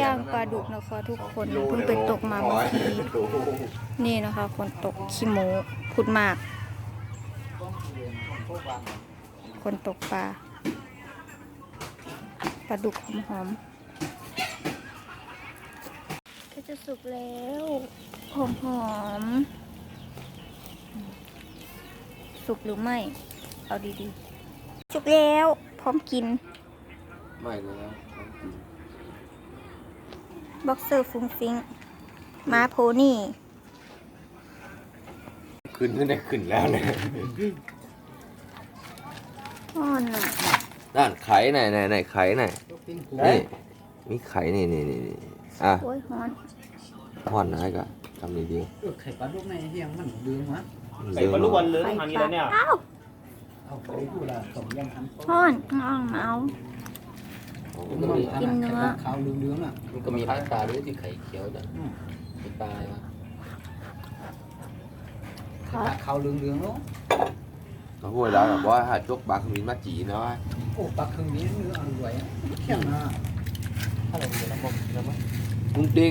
ย่างปลาดุกนะคะทุกคนเพิ่งไปตกมาเมื่อกี้นี่นะคะ คนตกขี้โมพูดมาก คนตกปลาปลาดุกหอมๆก็จะสุกแล้วหอมหอมๆสุกหรือไม่ เอาดีๆ สุกแล้วพ ร้อมกิน ไม่เลยนะบ็อกเซอร์ฟุ้งฟิงม้าโพนี่ขึ้นขึ้นได้ขึ้นแล้วเนี่ยอ่อนอะด้านไข่ไหนไหนไหนไข่ไหนนี่มีไข่นี่นี่นี่นี่อะโอ้ยฮ้อนห่อนนะไอ้ก็ทำดีเออไข่ปลาลูกในเฮียงมันดื้อมะๆไก่ปลาลูกวันเลยทำนี้แล้วเนี่ย อ้าวเอาไปดูละสมยังทันฮ้อนอ้าวมาเอา มันก็มีกินเนื้อ ขาวเหลืองๆอะมันก็มีร้านปลาด้วยที่ไข่เขียวจ้ะมีปลาอะไรวะปลาขาวเหลืองๆเนาะเขาพูดแล้วแบบว่าหาจกบางขมิ้นมาจีนะว่าโอ้ปลาเครื่องนี้เนื้ออร่อยอะแข็งอะถ้าเรามีระบบระบบลุงติ้